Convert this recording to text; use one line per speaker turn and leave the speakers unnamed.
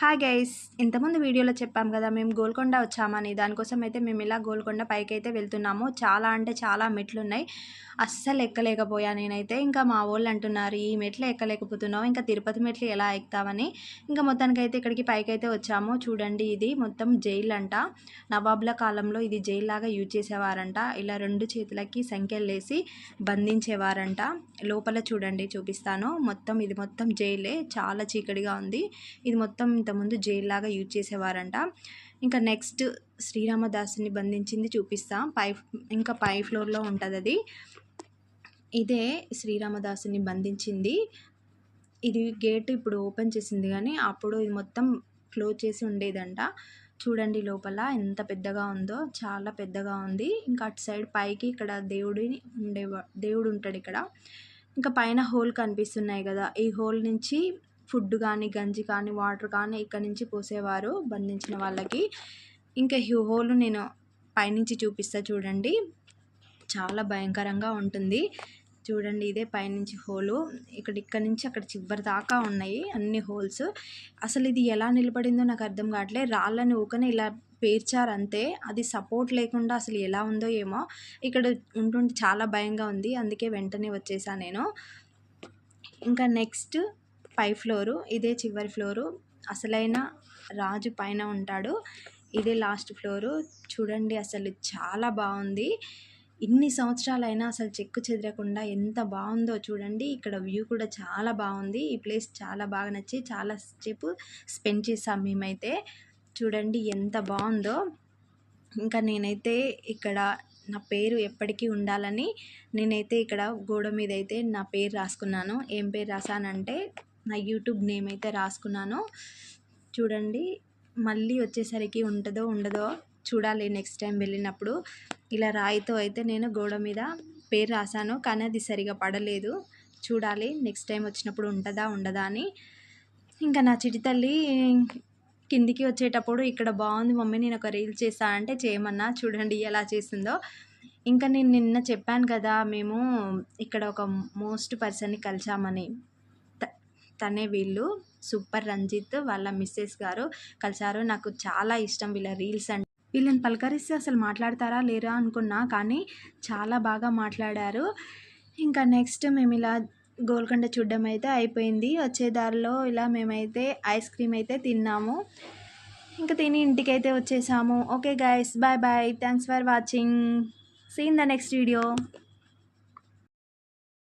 Hi guys ఇంతకుముందు వీడియోలో చెప్పాం కదా మేము గోల్కొండ వచ్చామని. దానికోసం అయితే మేము ఇలా గోల్కొండ పైకి అయితే వెళ్తున్నాము. చాలా అంటే చాలా మెట్లు ఉన్నాయి అస్సలు ఎక్కలేకపోయా నేనైతే. ఇంకా మా వాళ్ళు అంటున్నారు ఈ మెట్లు ఎక్కలేకపోతున్నావు ఇంకా తిరుపతి మెట్లు ఎలా ఎక్కుతామని ఇంకా మొత్తానికి అయితే ఇక్కడికి పైకి అయితే వచ్చాము. చూడండి ఇది మొత్తం జైలు అంట. నవాబుల కాలంలో ఇది జైలు లాగా యూజ్ చేసేవారంట. ఇలా రెండు చేతులకి సంఖ్యలు వేసి బంధించేవారంట. లోపల చూడండి చూపిస్తాను. మొత్తం ఇది మొత్తం జైలే. చాలా చీకటిగా ఉంది. ఇది మొత్తం ఇంతకుముందు జైల్ లాగా యూజ్ చేసేవారంట. ఇంకా నెక్స్ట్ శ్రీరామదాసుని బంధించింది చూపిస్తా. పై ఇంకా పై ఫ్లోర్లో ఉంటుంది అది ఇదే శ్రీరామదాసుని బంధించింది. ఇది గేట్ ఇప్పుడు ఓపెన్ చేసింది కానీ అప్పుడు ఇది మొత్తం క్లోజ్ చేసి ఉండేదంట. చూడండి లోపల ఎంత పెద్దగా ఉందో చాలా పెద్దగా ఉంది. ఇంకా అటు సైడ్ పైకి ఇక్కడ దేవుడిని ఉండేవా దేవుడు ఉంటాడు ఇక్కడ. ఇంకా పైన హోల్ కనిపిస్తున్నాయి కదా. ఈ హోల్ నుంచి ఫుడ్ కానీ గంజి కానీ వాటర్ కానీ ఇక్కడ నుంచి పోసేవారు బంధించిన వాళ్ళకి. ఇంకా ఈ హోలు నేను పైనుంచి చూపిస్తా చూడండి. చాలా భయంకరంగా ఉంటుంది. చూడండి ఇదే పైనుంచి హోలు. ఇక్కడ ఇక్కడ నుంచి అక్కడ చివరి దాకా ఉన్నాయి అన్ని హోల్స్. అసలు ఇది ఎలా నిలబడిందో నాకు అర్థం కావట్లే. రాళ్ళని ఊకనే ఇలా పేర్చారు అంతే. అది సపోర్ట్ లేకుండా అసలు ఎలా ఉందో ఏమో. ఇక్కడ ఉంటుంటే చాలా భయంగా ఉంది. అందుకే వెంటనే వచ్చేసా నేను. ఇంకా నెక్స్ట్ పై ఫ్లోరు ఇదే చివరి ఫ్లోరు. అసలైన రాజు పైన ఉంటాడు. ఇదే లాస్ట్ ఫ్లోరు. చూడండి అసలు చాలా బాగుంది. ఇన్ని సంవత్సరాలైనా అసలు చెక్కు చెదరకుండా ఎంత బాగుందో చూడండి. ఇక్కడ వ్యూ కూడా చాలా బాగుంది. ఈ ప్లేస్ చాలా బాగా నచ్చి చాలా సేపు స్పెండ్ చేసాం మేమైతే. చూడండి ఎంత బాగుందో. ఇంకా నేనైతే ఇక్కడ నా పేరు ఎప్పటికీ ఉండాలని నేనైతే ఇక్కడ గోడ మీద అయితే నా పేరు రాసుకున్నాను. ఏం పేరు రాసానంటే నా యూట్యూబ్ నేమ్ అయితే రాసుకున్నాను చూడండి. మళ్ళీ వచ్చేసరికి ఉంటుందో ఉండదో చూడాలి నెక్స్ట్ టైం వెళ్ళినప్పుడు. ఇలా రాయితో అయితే నేను గోడ మీద పేరు రాశాను కానీ అది సరిగా పడలేదు. చూడాలి నెక్స్ట్ టైం వచ్చినప్పుడు ఉంటుందా ఉండదా అని. ఇంకా నా చిటి తల్లి కిందికి వచ్చేటప్పుడు ఇక్కడ బాగుంది మమ్మీ నేను ఒక రీల్ చేసా అంటే చేయమన్నా చూడండి ఎలా చేసిందో. ఇంకా నేను నిన్న చెప్పాను కదా మేము ఇక్కడ ఒక మోస్ట్ పర్సన్ని కలిసామని. తనే వీళ్ళు. సూపర్ రంజిత్ వాళ్ళ మిస్సెస్ గారు కలిసారు నాకు చాలా ఇష్టం వీళ్ళ రీల్స్ అంటే వీళ్ళని పలకరిస్తే అసలు మాట్లాడతారా లేరా అనుకున్నా కానీ చాలా బాగా మాట్లాడారు. ఇంకా నెక్స్ట్ మేము ఇలా గోల్కొండ చూడడం అయితే అయిపోయింది. వచ్చే దారిలో ఇలా మేమైతే ఐస్ క్రీమ్ అయితే తిన్నాము. ఇంకా తిని ఇంటికి అయితే వచ్చేసాము. Okay guys bye bye thanks for watching seen the next video